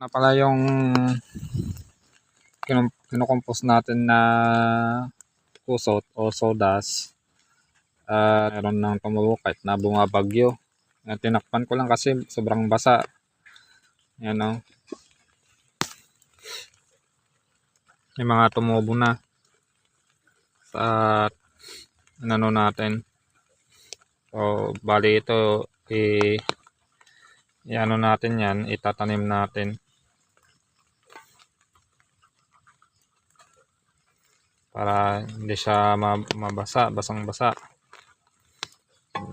na pala yung kinukompose natin na kusot o sodas. Ah, meron ng tumubo kahit na bumabagyo. Uh, tinakpan ko lang kasi sobrang basa. Yan o. May mga tumubo na sa ano natin. So, bali ito i i-ano natin yan, itatanim natin. Para hindi siya ma- mabasa, basang-basa.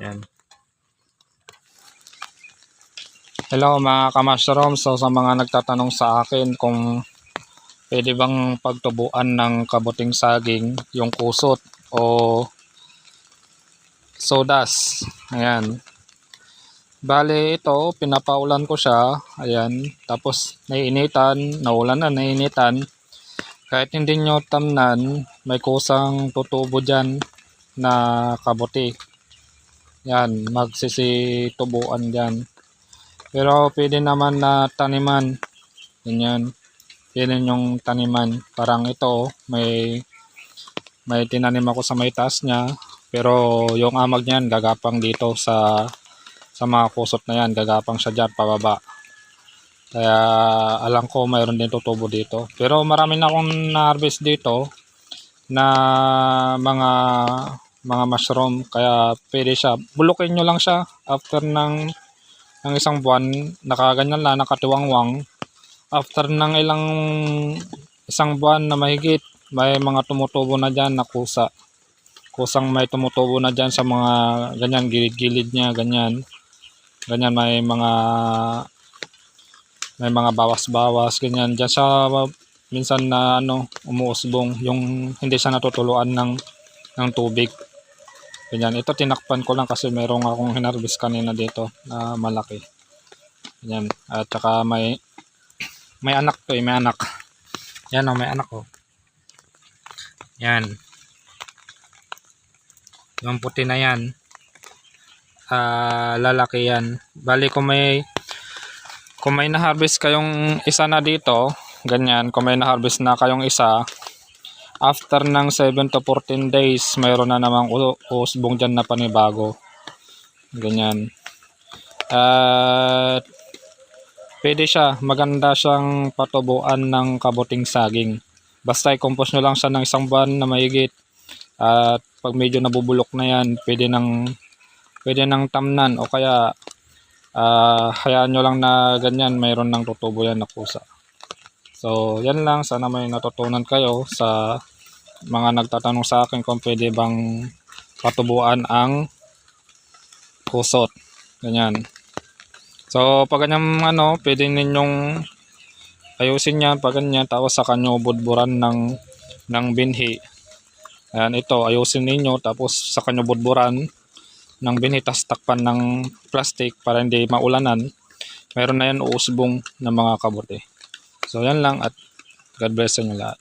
Yan. Hello mga ka-mushroom. So sa mga nagtatanong sa akin kung pwede bang pagtubuan ng kabuting saging yung kusot o sodas. Ayan. Bale ito, pinapaulan ko siya. Ayan. Tapos naiinitan, naulan na, naiinitan. Kahit hindi nyo tamnan, may kusang tutubo dyan na kabuti. Yan, magsisitubuan dyan. Pero pwede naman na taniman. Ganyan. Pwede yung taniman. Parang ito, may may tinanim ako sa may taas niya. Pero yung amag niyan, gagapang dito sa sa mga kusot na yan, gagapang siya dyan, pababa. Kaya alam ko mayroon din tutubo dito. Pero marami na akong na-harvest dito na mga mga mushroom. Kaya pwede siya. Bulukin nyo lang siya after ng, ng isang buwan. Nakaganyan lang, nakatiwangwang. After ng ilang isang buwan na mahigit, may mga tumutubo na dyan na kusa. Kusang may tumutubo na dyan sa mga ganyan, gilid-gilid niya, ganyan. Ganyan, may mga may mga bawas-bawas, ganyan. Diyan sa minsan na ano, umuusbong, yung hindi siya natutuluan ng, ng tubig. Ganyan. Ito tinakpan ko lang kasi merong akong hinarbis kanina dito na malaki. Ganyan. At saka may may anak to eh, may anak. Yan oh, may anak oh. Yan. Yung puti na yan. Ah, lalaki yan. Bali kung may kung may na-harvest kayong isa na dito, ganyan, kung may na-harvest na kayong isa, after ng 7 to 14 days, mayroon na namang usbong dyan na panibago. Ganyan. At pwede siya, maganda siyang patubuan ng kabuting saging. Basta i-compose nyo lang siya ng isang buwan na mahigit. At pag medyo nabubulok na yan, pwede nang pwede nang tamnan o kaya ah hayaan nyo lang na ganyan, mayroon ng tutubo yan na kusa. So, yan lang. Sana may natutunan kayo sa mga nagtatanong sa akin kung pwede bang patubuan ang kusot. Ganyan. So, pag ganyan ano, pwede ninyong ayusin yan pag ganyan. Tapos sa kanyo budburan ng, ng binhi. Ayan, ito, ayusin ninyo. Tapos sa kanyo budburan ng binhi. Tapos takpan ng plastic para hindi maulanan. Meron na yan uusbong ng mga kabote. So, yan lang at God bless sa inyo lahat.